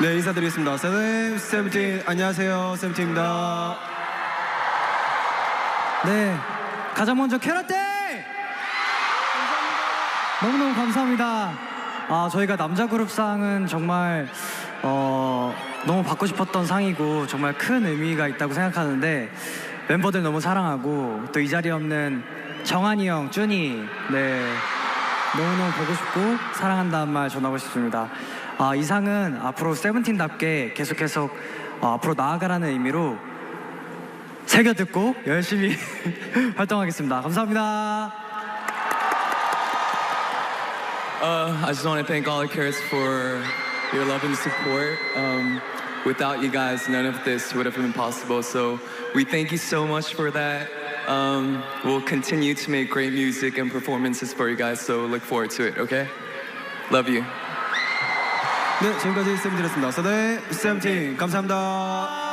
네 인사드리겠습니다. 세븐 세븐틴 안녕하세요 세븐틴입니다. 네, 가장 먼저 캐럿들 너무너무 감사합니다. 아, 저희가 남자 그룹상은 정말 어, 너무 받고 싶었던 상이고 정말 큰 의미가 있다고 생각하는데 멤버들 너무 사랑하고 또 이 자리에 없는 정한이 형, 쭈니 네 너무너무 보고 싶고 사랑한다는 말 전하고 싶습니다. 아, 이 상은 앞으로 세븐틴답게 계속 계속 어, 앞으로 나아가라는 의미로 새겨 듣고 열심히 활동하겠습니다. 감사합니다. Uh, I just want to thank all the Carrots for your love and support. Um, without you guys, none of this would have been possible. So we thank you so much for that. Um, we'll continue to make great music and performances for you guys. So look forward to it. Okay? Love you. 네 지금까지 세븐틴이었습니다. 세븐 세븐틴 감사합니다.